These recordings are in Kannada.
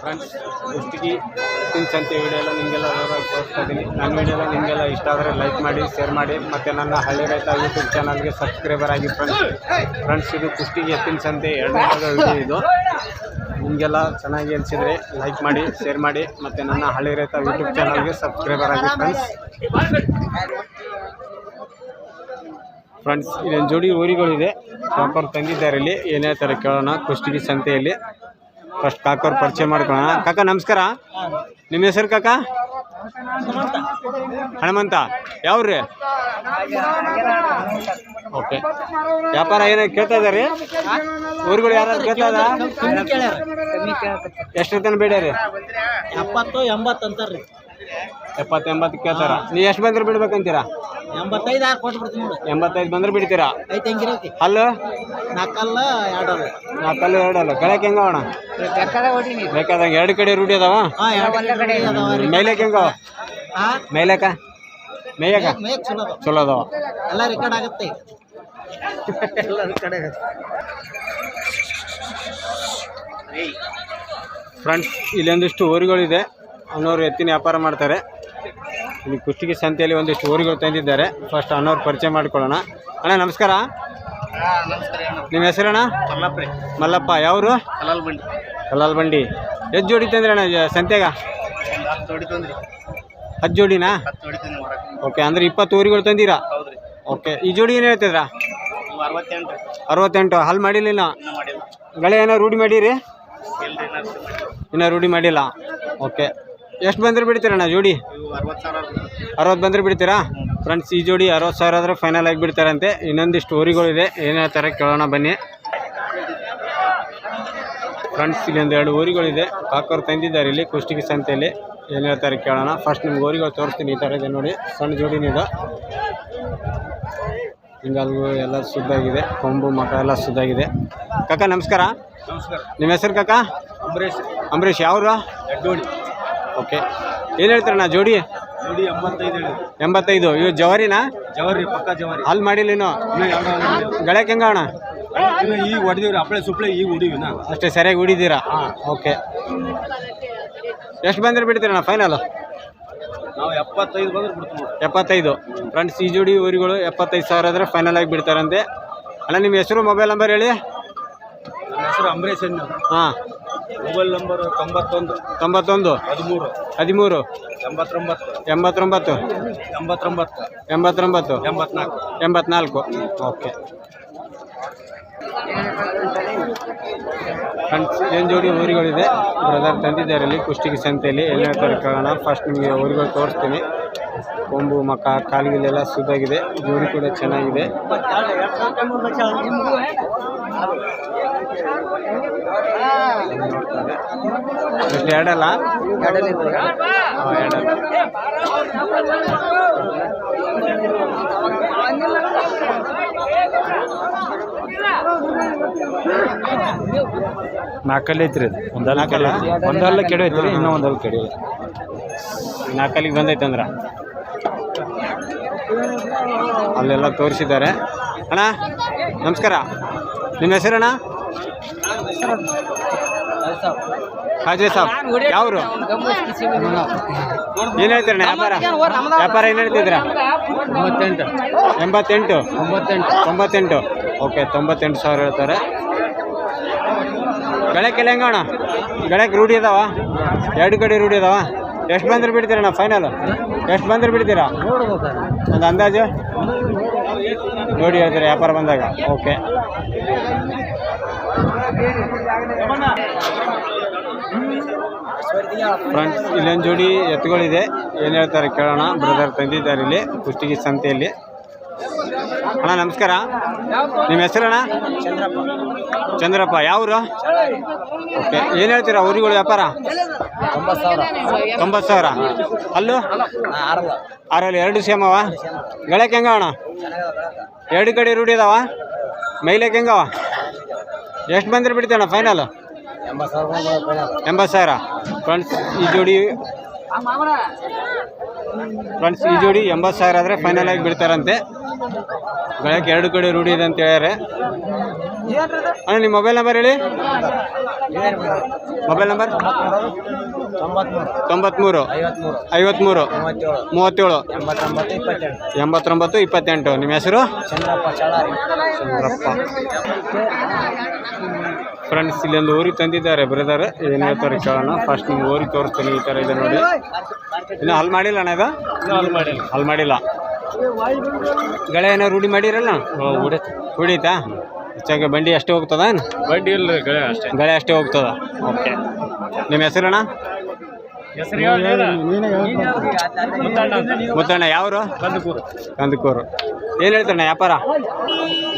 ಫ್ರೆಂಡ್ಸ್ ಕುಷ್ಟಗಿ ತಿನ್ಸಂತೆ ವಿಡಿಯೋ ಎಲ್ಲ ನಿಮಗೆಲ್ಲ ವಿವರವಾಗಿ ತೋರಿಸ್ತಾ ಇದ್ದೀನಿ ನನ್ನ ಎಲ್ಲ ನಿಮಗೆಲ್ಲ ಇಷ್ಟ ಆದರೆ ಲೈಕ್ ಮಾಡಿ ಶೇರ್ ಮಾಡಿ. ಮತ್ತು ನನ್ನ ಹಳ್ಳಿ ರೈತ ಯೂಟ್ಯೂಬ್ ಚಾನಲ್ಗೆ ಸಬ್ಸ್ಕ್ರೈಬರ್ ಆಗಿ ಫ್ರೆಂಡ್ಸ್ ಫ್ರೆಂಡ್ಸ್ ಇದು ಕುಷ್ಟಿಗೆ ತಿನ್ಸಂತೆ ಸಂತೆ ಎರಡನೇ ವಿಡಿಯೋ ಇದು. ನಿಮಗೆಲ್ಲ ಚೆನ್ನಾಗಿ ಅನಿಸಿದರೆ ಲೈಕ್ ಮಾಡಿ ಶೇರ್ ಮಾಡಿ. ಮತ್ತು ನನ್ನ ಹಳ್ಳಿ ರೈತ ಯೂಟ್ಯೂಬ್ ಚಾನಲ್ಗೆ ಸಬ್ಸ್ಕ್ರೈಬರ್ ಆಗಿ ಫ್ರೆಂಡ್ಸ್ ಫ್ರೆಂಡ್ಸ್ ಇದೊಂದು ಜೋಡಿ ಊರಿಗಳಿದೆ. ಪ್ರಾಪರ್ ತಂದಿದ್ದಾರೆ ಇಲ್ಲಿ. ಏನೇ ಥರ ಕೇಳೋಣ ಕುಷ್ಟಗಿ ಸಂತೆಯಲ್ಲಿ. ಫಸ್ಟ್ ಕಾಕೋರ್ ಪರಿಚಯ ಮಾಡ್ಕೊಳ್ಳೋಣ. ಕಾಕ ನಮಸ್ಕಾರ. ನಿಮ್ಮ ಹೆಸರು ಕಾಕ? ಹನುಮಂತ. ಯಾವ್ರಿ? ಓಕೆ ವ್ಯಾಪಾರ ಏನೋ ಕೇಳ್ತಾ ಇದಾರೆ ಊರುಗಳು ಯಾರು ಕೇಳ್ತಾ ಇದ ಎಷ್ಟು ಬೇಡ ರೀ ಎಪ್ಪತ್ತು ಎಂಬತ್ತು ಅಂತಾರ್ರಿ ಎಪ್ಪತ್ತು ಎಂಬತ್ತು ಕೇಳ್ತಾರ. ನೀ ಎಷ್ಟು ಬಂದ್ರೆ ಬಿಡ್ಬೇಕಂತೀರಾ? ಎಂಬತ್ತೈದು ನೋಡಿ. ಎಂಬತ್ತೈದು ಬಂದ್ರೆ ಬಿಡ್ತೀರಾ? ಐತೆ ಹೆಂಗಿರೈತಿ ಅಲ್ಲೂ ನಾಲ್ಕಲ್ಲ ಎರಡಲ್ಲ. ನಾಲ್ಕಲ್ಲಿ ಎರಡಲ್ಲ. ಗಳಕ್ಕೆ ಹೆಂಗ ಅಣ್ಣ? ಹೊಡಿನಿ ಬೇಕಾದಂಗೆ ಎರಡು ಕಡೆ ರೂಢಿ ಅದಾವ? ಹಾಂ ಎರಡು ಕಡೆ ಅದಾವ ರೀ. ಮೇಲಕ್ಕೆ ಹೆಂಗವ ಹಾಂ? ಮೇಲಕ್ಕ? ಮೇಯಕ ಚಲೋ ಅದಾವ. ಚಲೋ ಅದಾವ. ಎಲ್ಲ ರೆಕಾರ್ಡ್ ಆಗುತ್ತೆ ಎಲ್ಲ ರೆಕಾರ್ಡ್ ಆಗುತ್ತೆ. ಫ್ರೆಂಡ್ಸ್ ಇಲ್ಲೊಂದಿಷ್ಟು ಊರುಗಳಿದೆ. ಅಣ್ಣವ್ರು ಎತ್ತಿನ ವ್ಯಾಪಾರ ಮಾಡ್ತಾರೆ. ಇಲ್ಲಿ ಕುಷ್ಟಗಿ ಸಂತೆಯಲ್ಲಿ ಒಂದಿಷ್ಟು ಊರುಗಳು ತಂದಿದ್ದಾರೆ. ಫಸ್ಟ್ ಅನ್ನೋರು ಪರಿಚಯ ಮಾಡ್ಕೊಳ್ಳೋಣ. ಅಣ್ಣ ನಮಸ್ಕಾರ. ನಿಮ್ಮ ಹೆಸರಣ್ಣ? ಮಲ್ಲಪ್ಪ ಯಾವರು? ಕಲಾಲ್ ಬಂಡಿ ಕಲಾಲ್ ಬಂಡಿ ಎಷ್ಟು ಜೋಡಿ ತಂದ್ರೆ ಅಣ್ಣ ಸಂತೆಗ? ಹತ್ತು ಜೋಡಿನಾ? ಓಕೆ ಅಂದ್ರೆ ಇಪ್ಪತ್ತು ಊರುಗಳು ತಂದಿರಾ? ಓಕೆ ಈ ಜೋಡಿ ಏನು ಹೇಳ್ತಿದ್ರಾ? ಅರವತ್ತೆಂಟು. ಹಲ್ ಮಾಡಿಲ್ಲ ಗಳೆ ಏನೋ ರೂಢಿ ಮಾಡಿರಿ? ಇನ್ನೂ ರೂಢಿ ಮಾಡಿಲ್ಲ. ಓಕೆ ಎಷ್ಟು ಬಂದ್ರೆ ಬಿಡ್ತೀರಣ್ಣ ಜೋಡಿ? ಅರವತ್ತು ಬಂದ್ರು ಬಿಡ್ತೀರಾ? ಫ್ರೆಂಡ್ಸ್ ಈ ಜೋಡಿ ಅರವತ್ತು ಸಾವಿರ ಆದರೆ ಫೈನಲ್ ಆಗಿ ಬಿಡ್ತಾರಂತೆ. ಇನ್ನೊಂದಿಷ್ಟು ಊರಿಗಳಿದೆ ಏನು ಹೇಳ್ತಾರೆ ಕೇಳೋಣ ಬನ್ನಿ. ಫ್ರೆಂಡ್ಸ್ ಇಲ್ಲಿ ಒಂದು ಎರಡು ಊರಿಗಳಿದೆ ಕಾಕೋರು ತಂದಿದ್ದಾರೆ ಇಲ್ಲಿ ಕುಷ್ಟಗಿ ಸಂತೆಯಲ್ಲಿ. ಏನು ಹೇಳ್ತಾರೆ ಕೇಳೋಣ. ಫಸ್ಟ್ ನಿಮ್ಗೆ ಊರಿಗಳು ತೋರಿಸ್ತೀನಿ ಈ ಥರ ಇದೆ ನೋಡಿ. ಸಣ್ಣ ಜೋಡಿನಿಂದ ಹಿಂಗಲ್ಗೂ ಎಲ್ಲ ಸುದ್ದಾಗಿದೆ ಕೊಂಬು ಮಕ ಎಲ್ಲ ಸುದ್ದಾಗಿದೆ ಕಾಕ ನಮಸ್ಕಾರ. ನಮಸ್ಕಾರ. ನಿಮ್ಮ ಹೆಸರು ಕಾಕ? ಅಂಬರೀಶ್ ಅಂಬರೀಷ್ ಯಾವ್ರು? ಓಕೆ. ಏನು ಹೇಳ್ತಾರಣ್ಣ ಜೋಡಿ? ಜೋಡಿ ಎಂಬತ್ತೈದು ಹೇಳಿ. ಎಂಬತ್ತೈದು. ಇವು ಜವಾರಿನಾ? ಜವರಿ ಪಕ್ಕ ಜವರಿ. ಅಲ್ಲಿ ಮಾಡಿಲ್ಲ ಇನ್ನು. ಗಳಕ್ಕೆ ಹೆಂಗ ಅಣ್ಣ? ಈಗ ಹೊಡೆದಿವ್ರಿ ಅಪ್ಪಳೆ ಸುಪ್ಳೆ ಈಗ ಹೊಡಿವಿನ ಅಷ್ಟೇ ಸರಿಯಾಗಿ ಹೊಡಿದ್ದೀರಾ ಓಕೆ. ಎಷ್ಟು ಬಂದ್ರೆ ಬಿಡ್ತೀರಣ್ಣ ಫೈನಲ್ ನಾವು ಎಪ್ಪತ್ತೈದು ಬಂದ್ರೆ ಬಿಡ್ತೀವಿ. ಎಪ್ಪತ್ತೈದು. ಫ್ರೆಂಡ್ಸ್ ಈ ಜೋಡಿ ಊರಿಗಳು ಎಪ್ಪತ್ತೈದು ಸಾವಿರ ಆದರೆ ಫೈನಲ್ ಆಗಿ ಬಿಡ್ತಾರಂತೆ. ಅಣ್ಣ ನಿಮ್ಮ ಹೆಸರು ಮೊಬೈಲ್ ನಂಬರ್ ಹೇಳಿ? ನನ್ನ ಹೆಸರು ಅಂಬರೀಶ್ ಹಾಂ. ಮೊಬೈಲ್ ನಂಬರ್ ತೊಂಬತ್ತೊಂದು. ತೊಂಬತ್ತೊಂದು? ಹದಿಮೂರು. ಹದಿಮೂರು? ಎಂಬತ್ತೊಂಬತ್ತು. ಎಂಬತ್ತೊಂಬತ್ತು? ಎಂಬತ್ತೊಂಬತ್ತು. ಎಂಬತ್ತೊಂಬತ್ತು? ಎಂಬತ್ನಾಲ್ಕು. ಎಂಬತ್ನಾಲ್ಕು. ಓಕೆ. ಫ್ರೆಂಡ್ಸ್ ಏನು ಜೋಡಿ ಊರುಗಳಿದೆ? ಬ್ರದರ್ ತಂದಿದ್ದಾರೆ ಇಲ್ಲಿ ಕುಷ್ಟಿಗೆ ಸಂತೆಯಲ್ಲಿ. ಎಲ್ಲ ಕೇಳೋಣ ಫಸ್ಟ್ ನಿಮಗೆ ಊರುಗಳು ತೋರಿಸ್ತೀನಿ. ಕೊಂಬು ಮಕ ಕಾಲಿಗೆಲ್ಲ ಸುದ್ದಾಗಿದೆ. ಜೋಡಿ ಕೂಡ ಚೆನ್ನಾಗಿದೆ. ಎಷ್ಟು ಎರಡಲ್ಲ? ಹಾಂ ಎರಡಲ್ಲ ನಾಲ್ಕಲ್ಲಿ ಐತ್ರಿ ಒಂದಲ್ಲ ನಾಲ್ಕಲ್ಲ? ಒಂದಲ್ಲ ಕೆಡ ಐತ್ರಿ ಇನ್ನೂ ಒಂದಲ್ಲ ಕೆಡೆ ನಾಲ್ಕಲ್ಲಿಗೆ ಬಂದೈತೆ ಅಂದ್ರ. ಅಲ್ಲೆಲ್ಲ ತೋರಿಸಿದ್ದಾರೆ. ಅಣ್ಣ ನಮಸ್ಕಾರ. ನಿಮ್ಮ ಹೆಸರಣ್ಣ? ಹಾಜಿ ಸಾಬ್ ಯಾವರು? ಏನು ಹೇಳ್ತೀರಣ್ಣ ವ್ಯಾಪಾರ? ವ್ಯಾಪಾರ ಏನು ಹೇಳ್ತಿದ್ದೀರಾ? ಎಂಬತ್ತೆಂಟು. ಎಂಬತ್ತೆಂಟು? ಒಂಬತ್ತೆಂಟು ತೊಂಬತ್ತೆಂಟು? ಓಕೆ ತೊಂಬತ್ತೆಂಟು ಸಾವಿರ ಹೇಳ್ತಾರೆ. ಗಳಕ್ಕೆಲ್ಲ ಹೆಂಗಣ್ಣ ಗಳಕ್ಕೆ ರೂಢಿ ಅದಾವ? ಎರಡು ಕಡೆ ರೂಢಿ ಅದಾವ? ಎಷ್ಟು ಬಂದ್ರೆ ಬಿಡ್ತೀರಣ್ಣ ಫೈನಲ್ ಎಷ್ಟು ಬಂದ್ರೆ ಬಿಡ್ತೀರಾ? ಒಂದು ಅಂದಾಜು? ನೋಡಿ ಹೇಳ್ತೀರಾ ವ್ಯಾಪಾರ ಬಂದಾಗ. ಓಕೆ ಫ್ರೆಂಡ್ಸ್, ಇಲ್ಲೊಂದು ಜೋಡಿ ಎತ್ತುಗಳಿದೆ. ಏನು ಹೇಳ್ತಾರೆ ಕೇಳೋಣ. ಬ್ರದರ್ ತಂದಿದ್ದಾರೆ ಇಲ್ಲಿ, ಕುಷ್ಟಗಿ ಸಂತೆಯಲ್ಲಿ. ಅಣ್ಣ, ನಮಸ್ಕಾರ. ನಿಮ್ಮ ಹೆಸರಣ್ಣ? ಚಂದ್ರಪ್ಪ. ಯಾವರು? ಓಕೆ, ಏನು ಹೇಳ್ತೀರಾ? ಊರಿಗಳು ವ್ಯಾಪಾರ? ತೊಂಬತ್ತು ಸಾವಿರ. ಅಲ್ಲೂ? ಆರಲ್ಲ ಎರಡು ಅವ ಗಳಕ್ಕೆ ಹೆಂಗ ಅಣ್ಣ ಎರಡು ಕಡೆ ರೂಢಿ ಅದಾವ ಮೈಲಕ್ಕೆ ಹೆಂಗವ ಎಷ್ಟು ಬಂದ್ರೆ ಬಿಡ್ತೀಯಣ್ಣ ಫೈನಲ್ ಎಂಬತ್ತು ಸಾವಿರ. ಫ್ರೆಂಡ್ಸ್ ಈ ಜೋಡಿ ಫ್ರೆಂಡ್ಸ್ ಈ ಜೋಡಿ ಎಂಬತ್ತು ಸಾವಿರ ಆದರೆ ಫೈನಲ್ ಆಗಿ ಬಿಡ್ತಾರಂತೆ. ಗಳಕ್ಕೆ ಎರಡು ಕಡೆ ರೂಢಿ ಇದೆ ಅಂತ ಹೇಳ್ಯಾರೆ. ಅಣ್ಣ ನಿಮ್ಮ ಮೊಬೈಲ್ ನಂಬರ್ ಹೇಳಿ. ಮೊಬೈಲ್ ನಂಬರ್ ತೊಂಬತ್ಮೂರು. ಐವತ್ಮೂರು. ಐವತ್ತ್ಮೂರು ಮೂವತ್ತೇಳು. ಎಂಬತ್ತೊಂಬತ್ತು ಇಪ್ಪತ್ತೆಂಟು. ನಿಮ್ಮ ಹೆಸರು? ಚಂದ್ರಪ್ಪ. ಫ್ರೆಂಡ್ಸ್ ಇಲ್ಲೊಂದು ಊರಿಗೆ ತಂದಿದ್ದಾರೆ ಬ್ರದರ್ ಏನು ಹೇಳ್ತಾರೆ ಕೇಳೋಣ. ಫಸ್ಟ್ ನಿಮ್ಗೆ ಊರಿಗೆ ತೋರಿಸ್ತೀನಿ ಈ ಥರ ಇದೆ ನೋಡಿ. ಇನ್ನು ಹಲ್ ಮಾಡಿಲ್ಲ ಅಣ್ಣ ಇದು? ಮಾಡಿಲ್ಲ. ಹಲ್ ಮಾಡಿಲ್ಲ. ಗಳೆ ಏನೋ ರೂಢಿ ಮಾಡಿರಲ್ಲ? ಹೊಡಿತಾ ಹೆಚ್ಚಾಗಿ ಬಂಡಿ ಅಷ್ಟೇ ಹೋಗ್ತದ ಬಂಡಿ ಇಲ್ಲ ಗಳೆ ಅಷ್ಟೇ. ಗಳೆ ಅಷ್ಟೇ ಹೋಗ್ತದ? ಓಕೆ. ನಿಮ್ಮ ಹೆಸರಣ್ಣ ಹೆಸರು ಮುತ್ತಣ್ಣ ಯಾವರು? ಕಂದಕೂರು. ಕಂದಕೂರು. ಏನು ಹೇಳ್ತಾರಣ್ಣ ವ್ಯಾಪಾರ?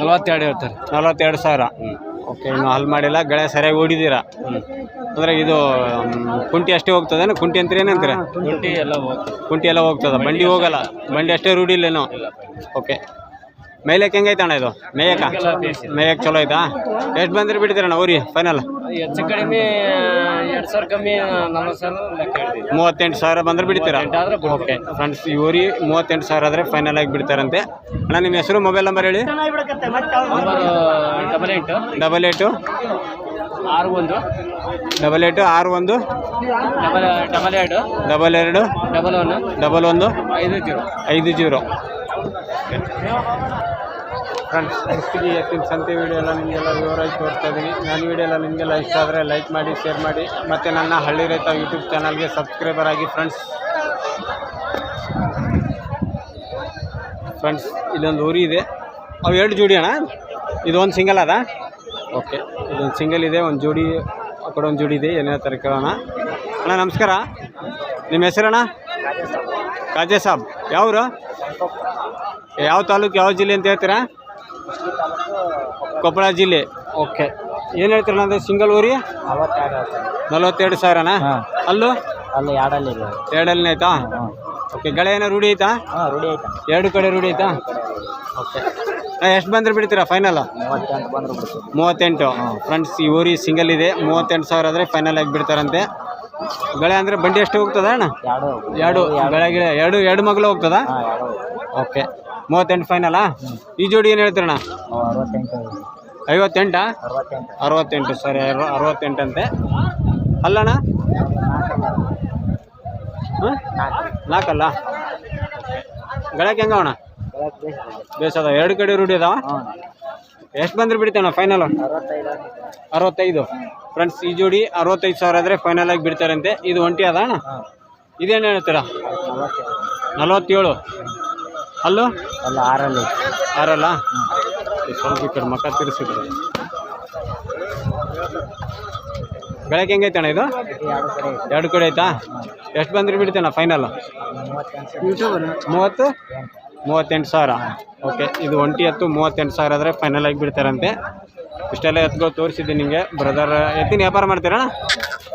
ನಲ್ವತ್ತೆರಡು ಹೇಳ್ತಾರೆ. ನಲವತ್ತೆರಡು ಸಾವಿರ. ಓಕೆ ಇನ್ನು ಹಲ್ ಮಾಡಿಲ್ಲ ಗಳೆ ಸರಿಯಾಗಿ ಓಡಿದ್ದೀರಾ ಅಂದರೆ ಇದು ಕುಂಟಿ ಅಷ್ಟೇ ಹೋಗ್ತದೇನು ಕುಂಟಿ ಅಂತ ಏನಂತೀರ ಕುಂಟಿ ಎಲ್ಲ ಹೋಗ್ತದೆ. ಕುಂಟಿ ಎಲ್ಲ ಹೋಗ್ತದ? ಬಂಡಿ ಹೋಗಲ್ಲ. ಬಂಡಿ ಅಷ್ಟೇ ರೂಢಿ ಇಲ್ಲೇನೋ ಓಕೆ. ಮೇಯಕ್ಕೆ ಹೆಂಗೈತೆ ಅಣ್ಣ ಇದು? ಮೇಯಕ ಮೇಯಕ್ಕೆ ಚಲೋ ಐತಾ? ಎಷ್ಟು ಬಂದ್ರೆ ಬಿಡ್ತೀರಣ್ಣ ಊರಿ ಫೈನಲ್ ಹೆಚ್ಚು ಕಡಿಮೆ ಎರಡು ಸಾವಿರ ಕಮ್ಮಿ ನಲ್ವತ್ತು ಸಾವಿರ ಮೂವತ್ತೆಂಟು ಸಾವಿರ ಬಂದ್ರೆ ಬಿಡ್ತೀರಾ? ಓಕೆ ಫ್ರೆಂಡ್ಸ್ ಈ ಊರಿ ಮೂವತ್ತೆಂಟು ಸಾವಿರ ಆದರೆ ಫೈನಲ್ ಆಗಿ ಬಿಡ್ತಾರಂತೆ. ಅಣ್ಣ ನಿಮ್ಮ ಹೆಸರು ಮೊಬೈಲ್ ನಂಬರ್ ಹೇಳಿ. ಡಬಲ್ ಏಟು ಡಬಲ್ ಏಟು ಆರು ಒಂದು. ಡಬಲ್ ಏಟು ಆರು ಒಂದು. ಡಬಲ್ ಡಬಲ್ ಎರಡು. ಡಬಲ್ ಎರಡು. ಡಬಲ್ ಒನ್ ಡಬಲ್ ಒಂದು. ಐದು ಜೀರೋ. ಐದು ಜೀರೋ. ಫ್ರೆಂಡ್ಸ್ ಕುಸ್ತಿಗೆ ಎತ್ತಿನ ಸಂತೆ ವಿಡಿಯೋ ಎಲ್ಲ ನಿಮಗೆಲ್ಲ ವಿವರವಾಗಿ ತೋರಿಸ್ತಾ ಇದ್ದೀನಿ ನನ್ನ ವಿಡಿಯೋ ಎಲ್ಲ ನಿಮಗೆಲ್ಲ ಇಷ್ಟ ಆದರೆ ಲೈಕ್ ಮಾಡಿ ಶೇರ್ ಮಾಡಿ. ಮತ್ತು ನನ್ನ ಹಳ್ಳಿ ರೈತ ಯೂಟ್ಯೂಬ್ ಚಾನಲ್ಗೆ ಸಬ್ಸ್ಕ್ರೈಬರ್ ಆಗಿ ಫ್ರೆಂಡ್ಸ್ ಫ್ರೆಂಡ್ಸ್ ಇಲ್ಲೊಂದು ಊರಿ ಇದೆ. ಅವು ಎರಡು ಜೋಡಿ ಅಣ್ಣ? ಇದೊಂದು ಸಿಂಗಲ್ ಅದ? ಓಕೆ ಇದೊಂದು ಸಿಂಗಲ್ ಇದೆ ಒಂದು ಜೋಡಿ ಆ ಕಡೆ ಒಂದು ಜೋಡಿ ಇದೆ ಏನೇ ಥರ ಕೇಳೋಣ. ಅಣ್ಣ ನಮಸ್ಕಾರ. ನಿಮ್ಮ ಹೆಸರಣ್ಣ ಕಾಜೆ ಸಾಬ್. ಯಾವರು? ಯಾವ ತಾಲೂಕು ಯಾವ ಜಿಲ್ಲೆ ಅಂತ ಹೇಳ್ತೀರಾ? ಕೊಪ್ಪಳ ಜಿಲ್ಲೆ. ಓಕೆ. ಏನು ಹೇಳ್ತೀರಣ್ಣ ನಂದು ಸಿಂಗಲ್ ಊರಿ? ನಲವತ್ತೆರಡು ಸಾವಿರನಾ? ಅಲ್ಲೂ? ಅಲ್ಲಿ ಎರಡಲ್ಲಿ ಎರಡಲ್ಲಿ ಆಯ್ತಾ? ಓಕೆ ಗಳೆ ಏನೋ ರೂಢಿ ಐತಾ ಹಾಂ ರೂಢಿ ಆಯ್ತಾ. ಎರಡು ಕಡೆ ರೂಢಿ ಐತಾ ಓಕೆ. ಎಷ್ಟು ಬಂದ್ರೆ ಬಿಡ್ತೀರಾ ಫೈನಲ್ ಮೂವತ್ತೆಂಟು ಫ್ರೆಂಡ್ಸ್ ಈ ಊರಿ ಸಿಂಗಲ್ ಇದೆ. ಮೂವತ್ತೆಂಟು ಸಾವಿರ ಆದರೆ ಫೈನಲ್ ಆಗಿ ಬಿಡ್ತಾರಂತೆ. ಗಳೆ ಅಂದರೆ ಬಂಡಿ ಎಷ್ಟು ಹೋಗ್ತದ ಅಣ್ಣ? ಎರಡು ಎರಡು. ಗಳೆ ಗಿಳೆ ಎರಡು ಎರಡು ಮಗಳು ಹೋಗ್ತದ. ಓಕೆ. ಮೂವತ್ತೆಂಟು ಫೈನಲಾ ಈ ಜೋಡಿ ಏನು ಹೇಳ್ತೀರಣ್ಣ ಐವತ್ತೆಂಟ? ಅರವತ್ತೆಂಟು. ಸರಿ ಅರವತ್ತೆಂಟು ಅರವತ್ತೆಂಟಂತೆ. ಅಲ್ಲಣ್ಣ? ಹ್ಞೂ ನಾಲ್ಕಲ್ಲ ಗಳಕ್ಕೆ ಹೆಂಗವಣ ಬೇಸದ. ಎರಡು ಕಡೆ ರೂಢಿ ಅದಾವ? ಎಷ್ಟು ಬಂದ್ರೆ ಬಿಡ್ತೇವಣ್ಣ ಫೈನಲ್ ಅರವತ್ತೈದು. ಫ್ರೆಂಡ್ಸ್ ಈ ಜೋಡಿ ಅರವತ್ತೈದು ಸಾವಿರ ಆದರೆ ಫೈನಲ್ ಆಗಿ ಬಿಡ್ತಾರಂತೆ. ಇದು ಒಂಟಿ ಅದ ಅಣ್ಣ? ಇದೇನು ಹೇಳ್ತೀರಾ? ನಲವತ್ತೇಳು. ಅಲ್ಲೂ? ಅಲ್ಲ ಆರಲ್ಲ ಆರಲ್ಲ? ಸ್ವಲ್ಪ ಈ ಕಡೆ ಮಕ್ಕ ತಿರ್ಸಿದ್ರು. ಬೆಳಗ್ಗೆ ಹೆಂಗೈತೆ ಅಣ್ಣ ಇದು? ಎರಡು ಕಡೆ ಆಯ್ತಾ ಎಷ್ಟು ಬಂದ್ರೆ ಬಿಡ್ತೇನೆ ಫೈನಲ್ ಮೂವತ್ತು? ಮೂವತ್ತೆಂಟು. ಸಾವಿರ. ಓಕೆ ಇದು ಒಂಟಿ ಎತ್ತು ಮೂವತ್ತೆಂಟು ಸಾವಿರ ಆದರೆ ಫೈನಲ್ ಆಗಿ ಬಿಡ್ತಾರಂತೆ. ಇಷ್ಟೆಲ್ಲ ಎತ್ಗಳು ತೋರಿಸಿದ್ದೀನಿ ನಿಮಗೆ ಬ್ರದರ್ ಎತ್ತಿನ ವ್ಯಾಪಾರ ಮಾಡ್ತೀರಾ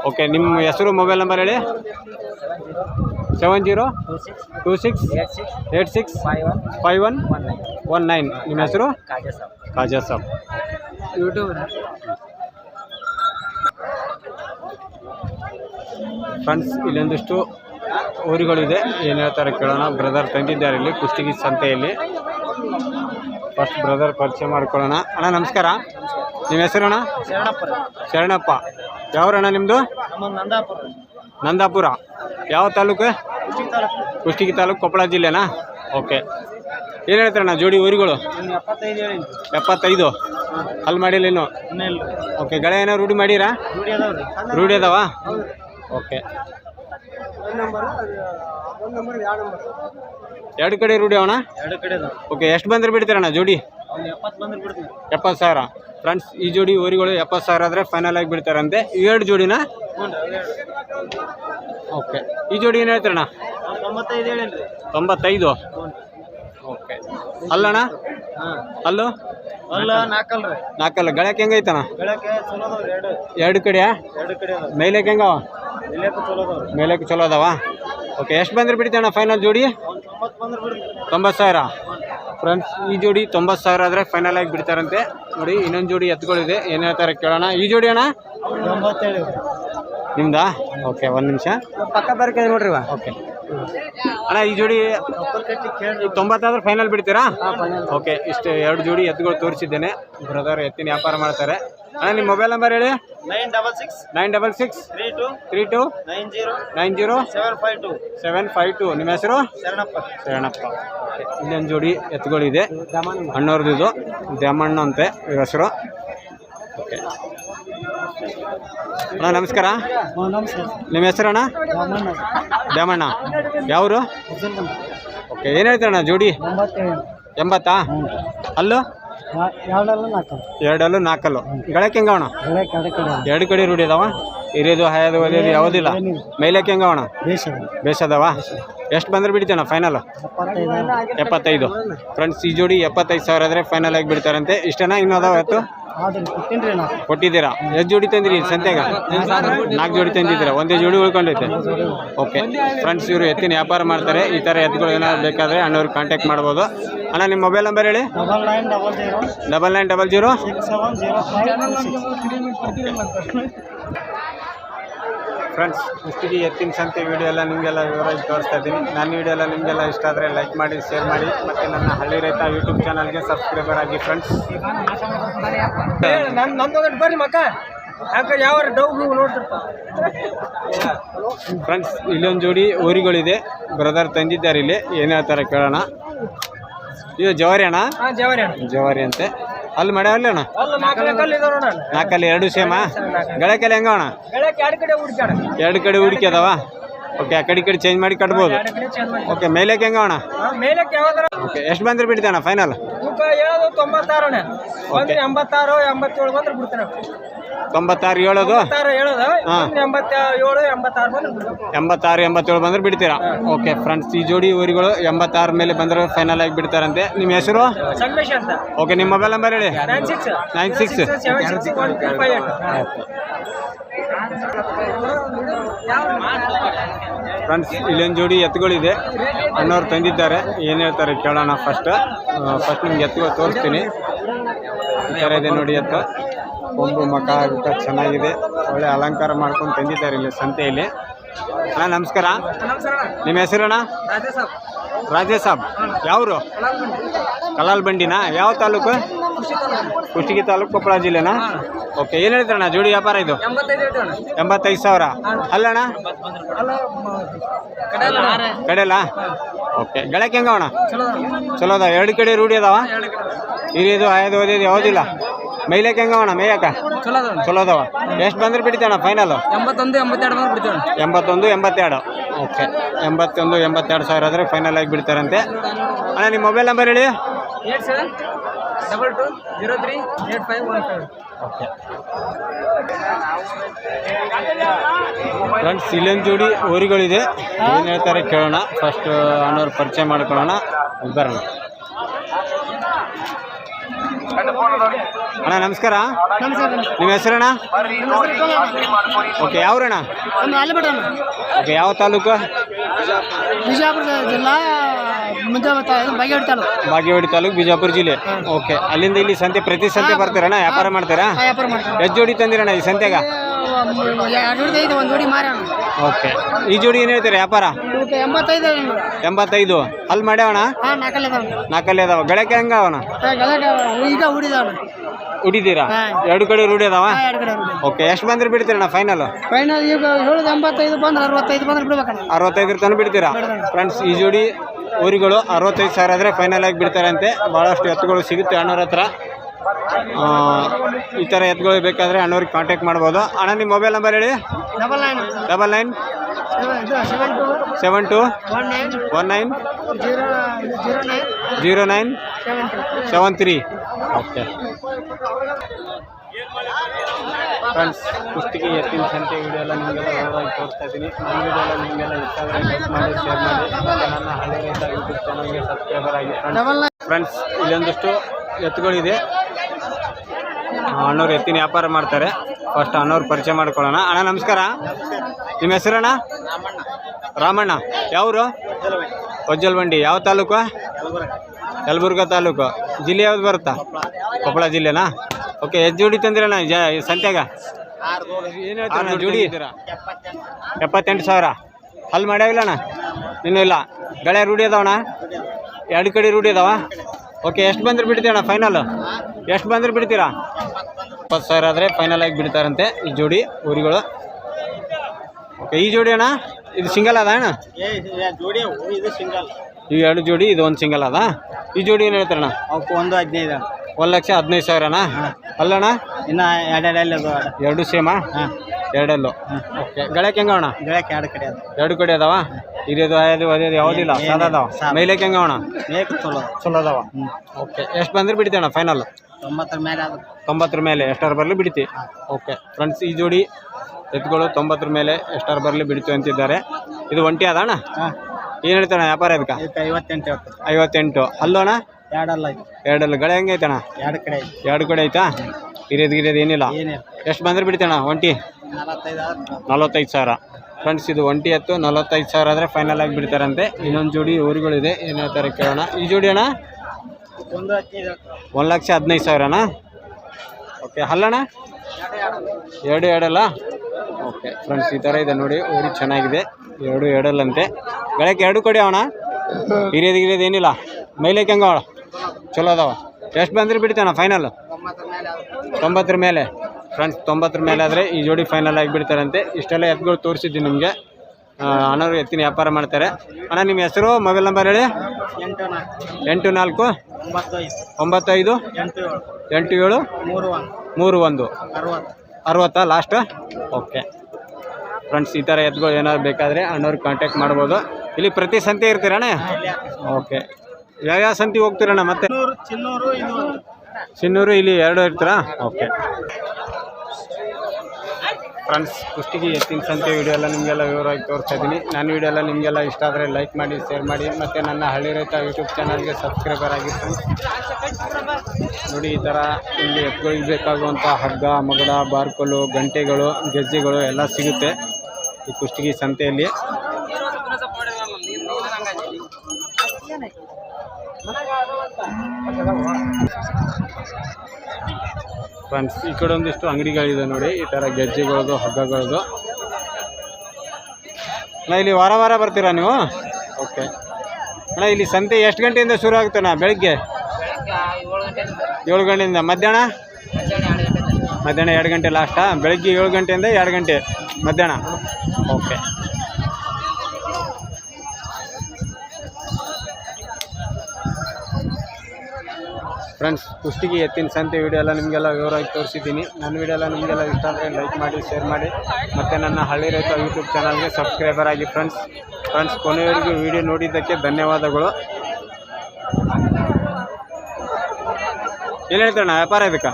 ಓಕೆ ನಿಮ್ಮ ಹೆಸರು ಮೊಬೈಲ್ ನಂಬರ್ ಹೇಳಿ. Seven zero two six eight six five one one nine ನಿಮ್ಮ ಹೆಸರು ಕಾಜಾ ಸಾಬ್ ಯೂಟ್ಯೂಬ್ ಫ್ರೆಂಡ್ಸ್ ಇಲ್ಲೊಂದಿಷ್ಟು ಊರುಗಳಿದೆ. ಏನು ಹೇಳ್ತಾರೆ ಕೇಳೋಣ. ಬ್ರದರ್ ತಂದಿದ್ದಾರೆ ಇಲ್ಲಿ ಕುಸ್ತಿಗಿ ಸಂತೆಯಲ್ಲಿ. ಫಸ್ಟ್ ಬ್ರದರ್ ಪರಿಚಯ ಮಾಡ್ಕೊಳ್ಳೋಣ. ಅಣ್ಣ ನಮಸ್ಕಾರ. ನಿಮ್ಮ ಹೆಸರಣ್ಣ ಅಣ್ಣ? ಶರಣಪ್ಪ. ಯಾವ್ರಣ್ಣ ನಿಮ್ಮದು ನಂದಾಪುರ. ನಂದಾಪುರ. ಯಾವ ತಾಲೂಕು? ಕುಷ್ಟಗಿ ತಾಲೂಕು ಕೊಪ್ಪಳ ಜಿಲ್ಲೆನಾ? ಓಕೆ ಏನು ಹೇಳ್ತಾರಣ್ಣ ಜೋಡಿ ಊರಿಗಳು? ಎಪ್ಪತ್ತೈದು ಅಲ್ಲಿ ಮಾಡಿಲ್ಲ ಇನ್ನು? ಓಕೆ ಗಳೆ ಏನೋ ರೂಢಿ ಮಾಡಿರಾ? ರೂಢಿ ಅದಾವ ಓಕೆ ಎರಡು ನಂಬರ್ ಎರಡು ಕಡೆ ರೂಢಿ ಅವಣ್ಣ ಎರಡು ಕಡೆ ಓಕೆ ಎಷ್ಟು ಬಂದ್ರೆ ಬಿಡ್ತೀರಣ್ಣ ಜೋಡಿ? ಎಪ್ಪತ್ತು ಸಾವಿರ. ಫ್ರೆಂಡ್ಸ್ ಈ ಜೋಡಿ ಊರಿಗಳು ಎಪ್ಪತ್ತು ಸಾವಿರ ಆದರೆ ಫೈನಲ್ ಆಗಿ ಬಿಡ್ತಾರಂತೆ. ಈ ಎರಡು ಜೋಡಿನ? ಓಕೆ. ಈ ಜೋಡಿ ಏನು ಹೇಳ್ತೀರಣ್ಣ? ತೊಂಬತ್ತೈದು ಹೇಳೇನ್ರಿ ತೊಂಬತ್ತೈದು? ಓಕೆ. ಅಲ್ಲಣ್ಣ? ಅಲ್ಲೋ? ಅಲ್ಲು ನಾಲ್ಕಲ್ರಿ ನಾಲ್ಕಲ್ಲ ಗಳಕ್ಕೆ ಹೆಂಗೈತಣ್ಣ? ಗಳಕ್ಕೆ ಚಲೋ ಎರಡು. ಎರಡು ಕಡೆ ಎರಡು ಕಡೆ ಮೇಲಕ್ಕೆ ಹೆಂಗವ? ಚಲೋ ಮೇಲಕ್ಕೆ ಚಲೋ ಅದಾವ? ಓಕೆ ಎಷ್ಟು ಬಂದ್ರೆ ಬಿಡ್ತೀಯಣ್ಣ ಫೈನಲ್ ಜೋಡಿ? ತೊಂಬತ್ತು ಸಾವಿರ. ಫ್ರೆಂಡ್ಸ್ ಈ ಜೋಡಿ ತೊಂಬತ್ತು ಸಾವಿರ ಆದರೆ ಫೈನಲ್ ಆಗಿ ಬಿಡ್ತಾರಂತೆ. ನೋಡಿ ಇನ್ನೊಂದು ಜೋಡಿ ಎತ್ತುಗಳಿದೆ ಏನು ಹೇಳ್ತಾರೆ ಕೇಳೋಣ. ಈ ಜೋಡಿ ಅಣ್ಣ? ನಿಮ್ದಾ? ಓಕೆ ಒಂದು ನಿಮಿಷ. ಪಕ್ಕ ಬರ್ಕೆ ನೋಡ್ರಿ ಇವ. ಓಕೆ ಅಣ್ಣ ಈ ಜೋಡಿ ತೊಂಬತ್ತಾದ್ರೆ ಫೈನಲ್ ಬಿಡ್ತೀರಾ? ಓಕೆ ಇಷ್ಟು ಎರಡು ಜೋಡಿ ಎತ್ತುಗಳು ತೋರಿಸಿದ್ದೇನೆ. ಬ್ರದರ್ ಎತ್ತಿನ ವ್ಯಾಪಾರ ಮಾಡ್ತಾರೆ. ಅಣ್ಣ ನಿಮ್ಮ ಮೊಬೈಲ್ ನಂಬರ್ ಹೇಳಿ? Nine double six nine double six three two three two nine zero nine zero seven five two seven five two. ನಿಮ್ಮ ಹೆಸರು? ಶರಣಪ್ಪ. ಶರಣಪ್ಪ. ಇಲ್ಲೊಂದು ಜೋಡಿ ಎತ್ತುಗಳಿದೆ. ಅಣ್ಣವ್ರದ್ದು ಇದು. ದ್ಯಾಮಣ್ಣ ಅಂತೆ ಇವ್ರ ಹೆಸರು. ಓಕೆ ಅಣ್ಣ ನಮಸ್ಕಾರ. ನಿಮ್ಮ ಹೆಸರಣ್ಣ ದ್ಯಾಮಣ್ಣ ಯಾವರು? ಓಕೆ ಏನು ಹೇಳ್ತಾರಣ್ಣ ಜೋಡಿ? ಎಂಬತ್ತಾ? ಅಲ್ಲು ಎರಡಲ್ಲೂ ನಾಲ್ಕಲ್ಲು. ಗಳಕ್ಕೆ ಹೆಂಗವಣ ಎರಡು ಕಡೆ ರೂಢಿ ಅದಾವ? ಹಿರಿಯದು ಹಾಯದು ಒಲಿಯೋದು ಯಾವುದಿಲ್ಲ? ಮೇಲಕ್ಕೆ ಹೆಂಗವಣ ಅದಾವ. ಎಷ್ಟು ಬಂದ್ರೆ ಬಿಡ್ತೇನ ಫೈನಲ್ ಎಪ್ಪತ್ತೈದು. ಫ್ರೆಂಡ್ಸ್ ಈ ಜೋಡಿ ಎಪ್ಪತ್ತೈದು ಸಾವಿರ ಆದರೆ ಫೈನಲ್ ಆಗಿ ಬಿಡ್ತಾರಂತೆ. ಇಷ್ಟೇನಾ? ಇನ್ನೂ ಅದಾವ ಎತ್ತು ಕೊಟ್ಟಿದ್ದೀರಾ? ಎಷ್ಟು ಜೋಡಿ ತಂದಿರಿ ಸಂತೆಗ? ನಾಲ್ಕು ಜೋಡಿ ತಂದಿದ್ದೀರಾ? ಒಂದೇ ಜೋಡಿ ಉಳ್ಕೊಂಡೈತೆ? ಓಕೆ. ಫ್ರೆಂಡ್ಸ್ ಇವರು ಎತ್ತಿನ ವ್ಯಾಪಾರ ಮಾಡ್ತಾರೆ. ಈ ಥರ ಎತ್ತುಗಳು ಏನಾದ್ರು ಬೇಕಾದರೆ ಅಣ್ಣವ್ರಿಗೆ ಕಾಂಟ್ಯಾಕ್ಟ್ ಮಾಡ್ಬೋದು. ಅಣ್ಣ ನಿಮ್ಮ ಮೊಬೈಲ್ ನಂಬರ್ ಹೇಳಿ? Double nine double zero double nine double zero six seven zero five friends ಇಷ್ಟಿಗೆ ಎತ್ತಿನ ಸಂತೆ ವಿಡಿಯೋ ಎಲ್ಲ ನಿಮಗೆಲ್ಲ ವಿವರವಾಗಿ ತೋರಿಸ್ತಾ ಇದ್ದೀನಿ. ನನ್ನ ವೀಡಿಯೋ ಎಲ್ಲ ನಿಮಗೆಲ್ಲ ಇಷ್ಟ ಆದರೆ ಲೈಕ್ ಮಾಡಿ ಶೇರ್ ಮಾಡಿ ಮತ್ತು ನನ್ನ ಹಳ್ಳಿ ರೈತ ಯೂಟ್ಯೂಬ್ ಚಾನಲ್ಗೆ ಸಬ್ಸ್ಕ್ರೈಬರ್ ಆಗಿ ಫ್ರೆಂಡ್ಸ್ ನನ್ನ ಬರ್ರಿ ಮಕ್ಕ. ಯಾಕೆ ಯಾವ ಡೌ ನೋಡ್ತಿರ್ತ? ಫ್ರೆಂಡ್ಸ್ ಇಲ್ಲೊಂದು ಜೋಡಿ ಊರಿಗಳಿದೆ. ಬ್ರದರ್ ತಂದಿದ್ದಾರೆ ಇಲ್ಲಿ. ಏನು ಹೇಳ್ತಾರೆ ಕೇಳೋಣ. ಇದು ಜವಾರಿ ಅಣ್ಣ? ಹಾಂ ಜವರಿ ಅಣ್ಣ. ಜವಾರಿ ಅಂತೆ. ಅಲ್ಲಿ ಮಾಡ್ಯಾವಲ್ಲ ಅಣ್ಣ? ಅಲ್ಲ ನಾಲ್ಕು ಕಲ್ಲು ಇದಾವ ನೋಡೋಣ ನಾಲ್ಕಲ್ಲಿ ಎರಡು ಸೇಮಾ? ಗಳಕೆಲ್ಲ ಹೆಂಗ ಅಣ್ಣ? ಎರಡು ಕಡೆ ಹುಡುಕಾಡ ಎರಡು ಕಡೆ ಹುಡುಕಿ ಅದಾವ ಓಕೆ ಆ ಕಡೆ ಈ ಕಡೆ ಚೇಂಜ್ ಮಾಡಿ ಕಟ್ಬೋದು. ಎರಡು ಕಡೆ ಚೇಂಜ್ ಮಾಡಿ. ಓಕೆ ಮೇಲಕ್ಕೆ ಹೆಂಗ ಅಣ್ಣ? ಹಾಂ ಮೇಲಕ್ಕೆ ಯಾವ್ದಾರ? ಓಕೆ ಎಷ್ಟು ಬಂದ್ರೆ ಬಿಡ್ತಾನ ಫೈನಲ್ ತೂಕ ಹೇಳೋದು ತೊಂಬತ್ತಾರು ಅಣ್ಣ. ಎಂಬತ್ತಾರು ಎಂಬತ್ತೇಳು ಬಂದ್ರೆ ಬಿಡ್ತಾನೆ ತೊಂಬತ್ತಾರು ಹೇಳೋದು ಹಾ. ಎಂಬತ್ತಾರು ಎಂಬತ್ತೇಳು ಬಂದ್ರೆ ಬಿಡ್ತೀರಾ? ಓಕೆ ಫ್ರೆಂಡ್ಸ್ ಈ ಜೋಡಿ ಊರಿಗಳು ಎಂಬತ್ತಾರು ಮೇಲೆ ಬಂದ್ರೆ ಫೈನಲ್ ಆಗಿ ಬಿಡ್ತಾರಂತೆ. ನಿಮ್ಮ ಹೆಸರು? ಓಕೆ ನಿಮ್ಮ ಮೊಬೈಲ್ ನಂಬರ್ ಹೇಳಿ. ನೈನ್ ಸಿಕ್ಸ್ ಫ್ರೆಂಡ್ಸ್ ಇಲ್ಲೊಂದು ಜೋಡಿ ಎತ್ತುಗಳಿದೆ. ಅಣ್ಣವ್ರು ತಂದಿದ್ದಾರೆ. ಏನು ಹೇಳ್ತಾರೆ ಕೇಳೋಣ ಫಸ್ಟ್ ಫಸ್ಟ್ ನಿಮ್ಗೆ ಎತ್ತುಗಳು ತೋರಿಸ್ತೀನಿ. ಈ ಥರ ಇದೆ ನೋಡಿ ಎತ್ತು. ಕೊಂಬು ಮಕ ಊಟ ಚೆನ್ನಾಗಿದೆ. ಒಳ್ಳೆ ಅಲಂಕಾರ ಮಾಡ್ಕೊಂಡು ತಂದಿದ್ದಾರೆ ಇಲ್ಲಿ ಸಂತೆಯಲ್ಲಿ. ಅಣ್ಣ, ನಮಸ್ಕಾರ. ನಿಮ್ಮ ಹೆಸರಣ್ಣ? ರಾಜೇ ಸಾಬ್. ಯಾವರು? ಕಲಾಲ್ ಬಂಡಿನಾ? ಯಾವ ತಾಲೂಕು? ಕುಷ್ಟಗಿ ತಾಲೂಕು, ಕೊಪ್ಪಳ ಜಿಲ್ಲೆನಾ? ಓಕೆ, ಏನು ಹೇಳ್ತಾರಣ್ಣ ಜೋಡಿ ವ್ಯಾಪಾರ ಇದು? ಎಂಬತ್ತೈದು ಸಾವಿರ. ಅಲ್ಲಣ್ಣ? ಕಡೆಯಲ್ಲ ಓಕೆ, ಗಳಕ್ಕೆ ಹೆಂಗವಣ? ಚಲೋ ಅದಾವ ಎರಡು ಕಡೆ ರೂಢಿ ಅದಾವ? ಹಿರಿಯದು, ಆಯದು ಓದಿದ್ದು ಯಾವುದಿಲ್ಲ? ಮೈಲಕ್ಕೆ ಹೆಂಗವಣ ಮೇಯಕ ಚಲೋ ಅದ ಚಲೋ ಅದಾವ. ಎಷ್ಟು ಬಂದ್ರೆ ಬಿಡ್ತಾಣ ಫೈನಲ್ ಎಂಬತ್ತೊಂದು ಎಂಬತ್ತೆರಡು ಬಂದ್ರೆ ಎಂಬತ್ತೊಂದು ಎಂಬತ್ತೆರಡು. ಓಕೆ. ಎಂಬತ್ತೊಂದು ಎಂಬತ್ತೆರಡು ಸಾವಿರ ಆದರೆ ಫೈನಲ್ ಆಗಿ ಬಿಡ್ತಾರಂತೆ. ಅಣ್ಣ ನಿಮ್ಮ ಮೊಬೈಲ್ ನಂಬರ್ ಹೇಳಿ. Eight seven double two zero three eight five one five. Okay. Friends ಇಲ್ಲೊಂದು ಜೋಡಿ ಊರಿಗಳಿದೆ. ಏನು ಹೇಳ್ತಾರೆ ಕೇಳೋಣ. ಫಸ್ಟ್ ಅಣ್ಣವ್ರು ಪರಿಚಯ ಮಾಡ್ಕೊಳ್ಳೋಣ. ಬರೋಣ. ಅಣ್ಣ ನಮಸ್ಕಾರ. ನಿಮ್ಮ ಹೆಸರಣ್ಣ? ಓಕೆ ಯಾವ್ರಣ್ಣ ಓಕೆ ಯಾವ ತಾಲೂಕು? ಬಿಜಾಪುರ ಜಿಲ್ಲಾ ಬಾಗೇವಾಡಿ ತಾಲೂಕು. ಬಾಗೇವಾಡಿ ತಾಲೂಕು ಬಿಜಾಪುರ ಜಿಲ್ಲೆ. ಓಕೆ ಅಲ್ಲಿಂದ ಇಲ್ಲಿ ಸಂತೆ ಪ್ರತಿ ಸಂತೆ ಬರ್ತೀರಣ್ಣ? ವ್ಯಾಪಾರ ಮಾಡ್ತೀರಾ? ಎಷ್ಟು ಜೋಡಿ ತಂದಿರಣ್ಣ ಈ ಸಂತೆಗ? ಎರಡು ಒಂದು ಜೋಡಿ ಮಾರೋಣ ಓಕೆ. ಈ ಜೋಡಿ ಏನು ಹೇಳ್ತೀರಾ ವ್ಯಾಪಾರ? ಇವಕ್ಕೆ ಎಂಬತ್ತೈದು ಎಂಬತ್ತೈದು. ಅಲ್ಲಿ ಮಾಡ್ಯಾವಣ ಹಾಂ ನಾಲ್ಕಲ್ಲಿ ಅದಾವ. ನಾಲ್ಕಲ್ಲಿ ಅದಾವ. ಗಳಕ್ಕೆ ಹೆಂಗ ಅವನ ಈಗ ಉಡಿದೀರಾ ಹಾ. ಎರಡು ಕಡೆ ರೂಢಿ ಅದಾವ? ಎರಡು ಕಡೆ ಓಕೆ ಎಷ್ಟು ಬಂದ್ರೆ ಬಿಡ್ತೀರಣ್ಣ ಫೈನಲ್ ಫೈನಲ್ ಈಗ ಹೇಳೋದು ಎಂಬತ್ತೈದು ಬಂದ್ರೆ ಅರವತ್ತೈದು ಬಂದ್ರೆ ಬಿಡ್ಬೇಕಣ್ಣ. ಅರವತ್ತೈದರ ತನಕ ಬಿಡ್ತೀರಾ? ಫ್ರೆಂಡ್ಸ್ ಈ ಜೋಡಿ ಊರಿಗಳು ಅರವತ್ತೈದು ಸಾವಿರ ಆದರೆ ಫೈನಲ್ ಆಗಿ ಬಿಡ್ತಾರಂತೆ. ಬಹಳಷ್ಟು ಎತ್ತುಗಳು ಸಿಗುತ್ತೆ ಅಣ್ಣವ್ರ ಹತ್ರ. ಈ ಥರ ಎತ್ತುಗಳು ಬೇಕಾದರೆ ಅಣ್ಣವ್ರಿಗೆ ಕಾಂಟ್ಯಾಕ್ಟ್ ಮಾಡ್ಬೋದು. ಅಣ್ಣ ನಿಮ್ಮ ಮೊಬೈಲ್ ನಂಬರ್ ಹೇಳಿ? ಡಬಲ್ ನೈನ್ ಡಬಲ್ ನೈನ್ ಇದು seven two one nine zero nine seven three okay friends ಕುಸ್ತಿಗೆ ಎತ್ತಿನ ಸಂತೆ ವಿಡಿಯೋ ಎಲ್ಲ ನಿಮಗೆಲ್ಲ ವಿವರವಾಗಿ ತೋರಿಸ್ತಾ ಇದ್ದೀನಿ. ನನ್ನ ವಿಡಿಯೋ ಎಲ್ಲ ನಿಮಗೆಲ್ಲ ಇಷ್ಟ ಆದರೆ ಲೈಕ್ ಮಾಡಿ ಶೇರ್ ಮಾಡಿ. ನನ್ನ ಹಳೆ ರೈತ ಯೂಟ್ಯೂಬ್ ಚಾನಲ್ಗೆ ಸಬ್ಸ್ಕ್ರೈಬರ್ ಆಗಿ. ಫ್ರೆಂಡ್ಸ್ ಇಲ್ಲೊಂದಷ್ಟು ಎತ್ತುಗಳಿದೆ. ಅಣ್ಣವ್ರು ಎತ್ತಿನ ವ್ಯಾಪಾರ ಮಾಡ್ತಾರೆ. ಫಸ್ಟ್ ಅಣ್ಣವ್ರು ಪರಿಚಯ ಮಾಡ್ಕೊಳ್ಳೋಣ. ಅಣ್ಣ ನಮಸ್ಕಾರ. ನಿಮ್ಮ ಹೆಸರಣ್ಣ? ರಾಮಣ್ಣ. ಯಾವರು? ಬಂಡಿ ಯಾವ ತಾಲೂಕು? ಯಲಬುರ್ಗ ತಾಲೂಕು. ಜಿಲ್ಲೆ ಯಾವ್ದು ಬರುತ್ತಾ? ಕೊಪ್ಪಳ ಜಿಲ್ಲೆನಾ? ಓಕೆ ಎಷ್ಟು ಜೋಡಿ ತಂದಿರಣ್ಣ ಜ ಸಂತ್ಯಾಗ? ಏನು ಹೇಳ್ತೀರಣ್ಣ ಜೋಡಿ ಎಪ್ಪತ್ತೆಂಟು ಸಾವಿರ. ಅಲ್ಲಿ ಮಾಡ್ಯಾವಿಲ್ಲಣ್ಣ ಇನ್ನೂ ಇಲ್ಲ. ಗಳೆ ರೂಢಿ ಅದಾವಣ್ಣ? ಎರಡು ಕಡೆ ರೂಢಿ ಅದಾವ? ಓಕೆ ಎಷ್ಟು ಬಂದ್ರೆ ಬಿಡ್ತೀರಣ್ಣ ಫೈನಲ್ ಎಷ್ಟು ಬಂದ್ರೆ ಬಿಡ್ತೀರಾ? ಇಪ್ಪತ್ತು ಸಾವಿರ ಆದರೆ ಫೈನಲ್ ಆಗಿ ಬಿಡ್ತಾರಂತೆ ಈ ಜೋಡಿ ಊರಿಗಳು. ಓಕೆ ಈ ಜೋಡಿ ಅಣ್ಣ ಇದು ಸಿಂಗಲ್ ಅದ ಅಣ್ಣ? ಜೋಡಿ ಇದು ಸಿಂಗಲ್ ಈ ಎರಡು ಜೋಡಿ ಇದು ಒಂದು ಸಿಂಗಲ್ ಅದ? ಈ ಜೋಡಿ ಏನು ಹೇಳ್ತಾರಣ್ಣ? ಅವಕ್ಕೆ ಒಂದು ಹದಿನೈದು ಒಂದು ಲಕ್ಷ ಹದಿನೈದು ಅಣ್ಣ? ಅಲ್ಲಣ್ಣ? ಇನ್ನು ಎರಡೆರಡು ಎರಡು ಸೇಮಾ? ಹಾಂ. ಎರಡಲ್ಲು. ಓಕೆ ಗಳಕ್ಕೆ ಹೆಂಗ ಅಣ್ಣ ಗಳಕ್ಕೆ ಎರಡು ಕಡೆ ಅದ ಎರಡು ಕಡೆ ಅದಾವ? ಹಿರಿಯದು ಆಯೋದು ಒದೇದು ಯಾವುದಿಲ್ಲ ಅದಾವ. ಮೈಲೇಕ್ ಹೆಂಗ ಅಣ್ಣ ಬೇಕು ಚಲೋ. ಚಲೋ ಅದಾವ ಓಕೆ ಎಷ್ಟು ಬಂದ್ರೆ ಬಿಡ್ತೀಯಣ್ಣ ಫೈನಲ್ ತೊಂಬತ್ತರ ಮೇಲೆ ತೊಂಬತ್ತರ ಮೇಲೆ ಎಷ್ಟಾರು ಬರಲಿ ಬಿಡ್ತಿ? ಓಕೆ ಫ್ರೆಂಡ್ಸ್ ಈ ಜೋಡಿ ಎತ್ತುಗಳು ತೊಂಬತ್ತರ ಮೇಲೆ ಎಷ್ಟರ ಬರಲಿ ಬಿಡ್ತೀವಿ ಅಂತಿದ್ದಾರೆ. ಇದು ಒಂಟಿ ಅದ ಅಣ್ಣ? ಏನು ಹೇಳ್ತಾನೆ ವ್ಯಾಪಾರ ಅದಕ್ಕೆ ಐವತ್ತೆಂಟು ಐವತ್ತೆಂಟು. ಅಲ್ಲೋ ಅಣ್ಣ? ಎರಡಲ್ಲ ಎರಡಲ್ಲ. ಗಳೆ ಹೆಂಗೆ ಐತಣ್ಣ? ಎರಡು ಕಡೆ ಐತಿ. ಎರಡು ಕಡೆ ಐತಾ? ಹಿರಿಯದು ಗಿರಿಯದು ಏನಿಲ್ಲ? ಎಷ್ಟು ಬಂದ್ರೆ ಬಿಡ್ತೇಣ ಒಂಟಿ? ನಲವತ್ತೈದು ಸಾವಿರ. ಫ್ರೆಂಡ್ಸ್, ಇದು ಒಂಟಿ ಎತ್ತು ನಲವತ್ತೈದು ಸಾವಿರ ಆದರೆ ಫೈನಲ್ ಆಗಿ ಬಿಡ್ತಾರಂತೆ. ಇನ್ನೊಂದು ಜೋಡಿ ಊರುಗಳಿದೆ. ಏನು ಹೇಳ್ತಾರೆ ಕೇಳೋಣ. ಈ ಜೋಡಿ ಅಣ್ಣ? ಒಂದು ಲಕ್ಷ ಹದಿನೈದು ಸಾವಿರನಾ? ಓಕೆ ಅಲ್ಲಣ್ಣ ಎರಡು ಎರಡಲ್ಲ? ಓಕೆ ಫ್ರೆಂಡ್ಸ್ ಈ ಥರ ಇದೆ ನೋಡಿ, ಊರಿ ಚೆನ್ನಾಗಿದೆ. ಎರಡು ಎರಡಲ್ಲಂತೆ. ಬೆಳಗ್ಗೆ ಎರಡು ಕೊಡಿ ಅವಣ. ಹಿರಿಯದು ಗಿರಿಯದು ಏನಿಲ್ಲ. ಮೈಲೇಕ್ ಹೆಂಗ ಅವಳ ಚಲೋ ಅದಾವ. ಎಷ್ಟು ಬಂದ್ರೆ ಬಿಡ್ತಾನ ಫೈನಲ್ ತೊಂಬತ್ತರ ಮೇಲೆ. ಫ್ರೆಂಡ್ಸ್ ತೊಂಬತ್ತರ ಮೇಲೆ ಆದರೆ ಈ ಜೋಡಿ ಫೈನಲ್ ಆಗಿಬಿಡ್ತಾರಂತೆ. ಇಷ್ಟೆಲ್ಲ ಎತ್ತುಗಳು ತೋರಿಸಿದ್ದೀನಿ ನಿಮಗೆ. ಅಣ್ಣವರು ಎತ್ತಿನ ವ್ಯಾಪಾರ ಮಾಡ್ತಾರೆ. ಅಣ್ಣ ನಿಮ್ಮ ಹೆಸರು ಮೊಬೈಲ್ ನಂಬರ್ ಹೇಳಿ? ಎಂಟು ನಾಲ್ಕು ಎಂಟು ನಾಲ್ಕು ಒಂಬತ್ತು ಐದು ಒಂಬತ್ತೈದು ಎಂಟು ಏಳು ಮೂರು ಒಂದು. ಮೂರು ಒಂದು ಅರವತ್ತಾ ಲಾಸ್ಟ್ ಓಕೆ ಫ್ರೆಂಡ್ಸ್ ಈ ಥರ ಎತ್ತುಗಳು ಏನಾದ್ರು ಬೇಕಾದರೆ ಅಣ್ಣವ್ರಿಗೆ ಕಾಂಟ್ಯಾಕ್ಟ್ ಮಾಡ್ಬೋದು. ಇಲ್ಲಿ ಪ್ರತಿ ಸಂತೆ ಇರ್ತೀರಣ್ಣ ಓಕೆ ಯಾವ್ಯಾವ ಸಂತೆ ಹೋಗ್ತೀರಣ್ಣ ಮತ್ತೆ? ಚಿನ್ನೂರು ಸಿನ್ನೂರು ಇಲ್ಲಿ ಎರಡು ಇರ್ತೀರಾ? ಓಕೆ ಫ್ರೆಂಡ್ಸ್, ಕುಷ್ಟಿಗೆ ಎತ್ತಿನ ಸಂತೆ ವಿಡಿಯೋ ಎಲ್ಲ ನಿಮಗೆಲ್ಲ ವಿವರವಾಗಿ ತೋರಿಸ್ತಾ ಇದ್ದೀನಿ. ನನ್ನ ವಿಡಿಯೋ ಎಲ್ಲ ನಿಮಗೆಲ್ಲ ಇಷ್ಟ ಆದರೆ ಲೈಕ್ ಮಾಡಿ ಶೇರ್ ಮಾಡಿ, ಮತ್ತು ನನ್ನ ಹಳ್ಳಿ ರೈತ ಯೂಟ್ಯೂಬ್ ಚಾನಲ್ಗೆ ಸಬ್ಸ್ಕ್ರೈಬರ್ ಆಗಿ ಫ್ರೆಂಡ್ಸ್ ನೋಡಿ, ಈ ಥರ ಇಲ್ಲಿ ಎತ್ತುಗಳಿಗೆ ಬೇಕಾಗುವಂಥ ಹಗ್ಗ, ಮಗಡ, ಬಾರ್ಕೊಲು, ಗಂಟೆಗಳು, ಗೆಜ್ಜೆಗಳು ಎಲ್ಲ ಸಿಗುತ್ತೆ ಈ ಕುಷ್ಟಗಿ ಸಂತೆಯಲ್ಲಿ. ಫ್ರೆಂಡ್ಸ್ ಈ ಕಡೆ ಒಂದಿಷ್ಟು ಅಂಗಡಿಗಳಿದೆ ನೋಡಿ. ಈ ಥರ ಗೆಜ್ಜೆಗಳದು, ಹಗ್ಗಗಳದು. ಅಣ್ಣ, ಇಲ್ಲಿ ವಾರ ವಾರ ಬರ್ತೀರಾ ನೀವು? ಓಕೆ ಅಣ್ಣ, ಇಲ್ಲಿ ಸಂತೆ ಎಷ್ಟು ಗಂಟೆಯಿಂದ ಶುರು ಆಗುತ್ತೆ ಅಣ್ಣ, ಬೆಳಗ್ಗೆ? ಏಳು ಗಂಟೆಯಿಂದ. ಮಧ್ಯಾಹ್ನ? ಮಧ್ಯಾಹ್ನ ಎರಡು ಗಂಟೆ ಲಾಸ್ಟಾ? ಬೆಳಗ್ಗೆ ಏಳು ಗಂಟೆಯಿಂದ ಎರಡು ಗಂಟೆ ಮಧ್ಯಾಹ್ನ. ಓಕೆ ಫ್ರೆಂಡ್ಸ್ ಕುಷ್ಟಿಗೆ ಎತ್ತಿನ ಸಂತೆ ವಿಡಿಯೋ ಎಲ್ಲ ನಿಮಗೆಲ್ಲ ವಿವರವಾಗಿ ತೋರಿಸಿದ್ದೀನಿ. ನನ್ನ ವಿಡಿಯೋ ಎಲ್ಲ ನಿಮಗೆಲ್ಲ ಇಷ್ಟ ಆದರೆ ಲೈಕ್ ಮಾಡಿ ಶೇರ್ ಮಾಡಿ. ಮತ್ತು ನನ್ನ ಹಳ್ಳಿ ರೈತ ಯೂಟ್ಯೂಬ್ ಚಾನಲ್ಗೆ ಸಬ್ಸ್ಕ್ರೈಬರ್ ಆಗಿ ಫ್ರೆಂಡ್ಸ್ ಫ್ರೆಂಡ್ಸ್ ಕೊನೆಯವರೆಗೂ ವಿಡಿಯೋ ನೋಡಿದ್ದಕ್ಕೆ ಧನ್ಯವಾದಗಳು. ಏನು ಹೇಳ್ತಾರಣ್ಣ ವ್ಯಾಪಾರ ಇದಕ್ಕೆ?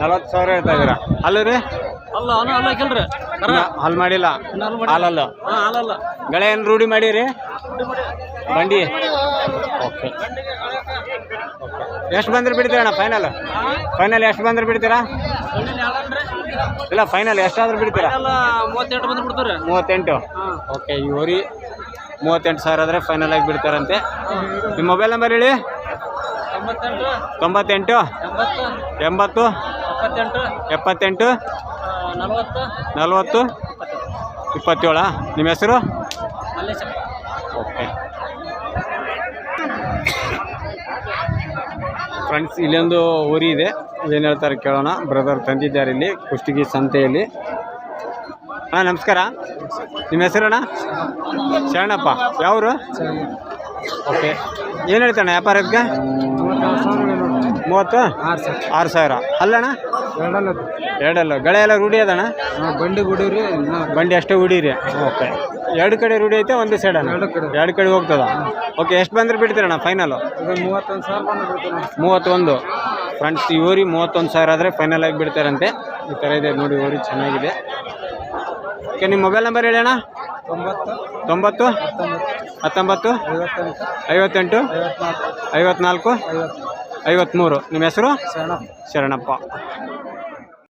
ನಲವತ್ತು ಸಾವಿರ ಹೇಳ್ತಾ ಇದ್ದೀರಾ? ಅಲ್ಲ ರೀ? ಅಲ್ಲ ಅಲ್ಲ ಕೇಳ್ರಿ ಹಾಲು ಮಾಡಿಲ್ಲ. ಹಾಲಲ್ಲ. ಗಳೆ ಏನು ರೂಢಿ ಮಾಡಿರಿ? ಬಂಡಿ. ಓಕೆ. ಎಷ್ಟು ಬಂದ್ರೆ ಬಿಡ್ತೀರಣ್ಣ ಫೈನಲ್ ಫೈನಲ್ ಎಷ್ಟು ಬಂದ್ರೆ ಬಿಡ್ತೀರಾ? ಇಲ್ಲ ಫೈನಲ್ ಎಷ್ಟಾದ್ರೂ ಬಿಡ್ತೀರಾ? ಮೂವತ್ತೆಂಟು. ಓಕೆ ಇವರಿ ಮೂವತ್ತೆಂಟು ಸಾವಿರ ಆದರೆ ಫೈನಲ್ ಆಗಿ ಬಿಡ್ತಾರಂತೆ. ನಿಮ್ಮ ಮೊಬೈಲ್ ನಂಬರ್ ಹೇಳಿ? ತೊಂಬತ್ತೆಂಟು. ಎಂಬತ್ತು. ಎಪ್ಪತ್ತೆಂಟು. ನಲವತ್ತು? ಇಪ್ಪತ್ತೇಳಾ? ನಿಮ್ಮ ಹೆಸರು? ಓಕೆ. ಫ್ರೆಂಡ್ಸ್ ಇಲ್ಲೊಂದು ಊರಿ ಇದೆ. ಏನು ಹೇಳ್ತಾರೆ ಕೇಳೋಣ. ಬ್ರದರ್ ತಂದಿದ್ದಾರೆ ಇಲ್ಲಿ ಕುಷ್ಟಗಿ ಸಂತೆಯಲ್ಲಿ. ಹಾಂ ನಮಸ್ಕಾರ. ನಿಮ್ಮ ಹೆಸರಣ್ಣ? ಶರಣಪ್ಪ. ಯಾವರು? ಓಕೆ. ಏನು ಹೇಳ್ತಾನೆ ವ್ಯಾಪಾರಕ್ಕೆ? ಮೂವತ್ತು ಆರು ಸಾವಿರ. ಅಲ್ಲಣ್ಣ? ಎರಡಲ್ಲ. ಗಳೆ ಎಲ್ಲ ರೂಢಿ ಅದಣ್ಣ ಬಂಡಿ ಗುಡಿರಿ ಬಂಡಿ ಅಷ್ಟೇ ಹುಡೀರಿ ಓಕೆ. ಎರಡು ಕಡೆ ರೂಢಿ ಐತೆ ಒಂದು ಸೈಡ್ ಎರಡು ಕಡೆ. ಹೋಗ್ತದ? ಓಕೆ ಎಷ್ಟು ಬಂದ್ರೆ ಬಿಡ್ತೀರಣ್ಣ ಫೈನಲು ಮೂವತ್ತೊಂದು ಸಾವಿರ ಮೂವತ್ತೊಂದು. ಫ್ರೆಂಡ್ಸ್ ಇವರಿ ಮೂವತ್ತೊಂದು ಸಾವಿರ ಆದರೆ ಫೈನಲ್ ಆಗಿ ಬಿಡ್ತಾರಂತೆ. ಈ ಥರ ಇದೆ ನೋಡಿ ಇವರಿ ಚೆನ್ನಾಗಿದೆ. ಓಕೆ ನಿಮ್ಮ ಮೊಬೈಲ್ ನಂಬರ್ ಹೇಳಿ ಅಣ್ಣ? ತೊಂಬತ್ತು. ತೊಂಬತ್ತು? ಹತ್ತೊಂಬತ್ತು. ಐವತ್ತೆಂಟು. ಐವತ್ನಾಲ್ಕು. ಐವತ್ತ್ಮೂರು ನಿಮ್ಮ ಹೆಸರು? ಶರಣಪ್ಪ. ಶರಣಪ್ಪ.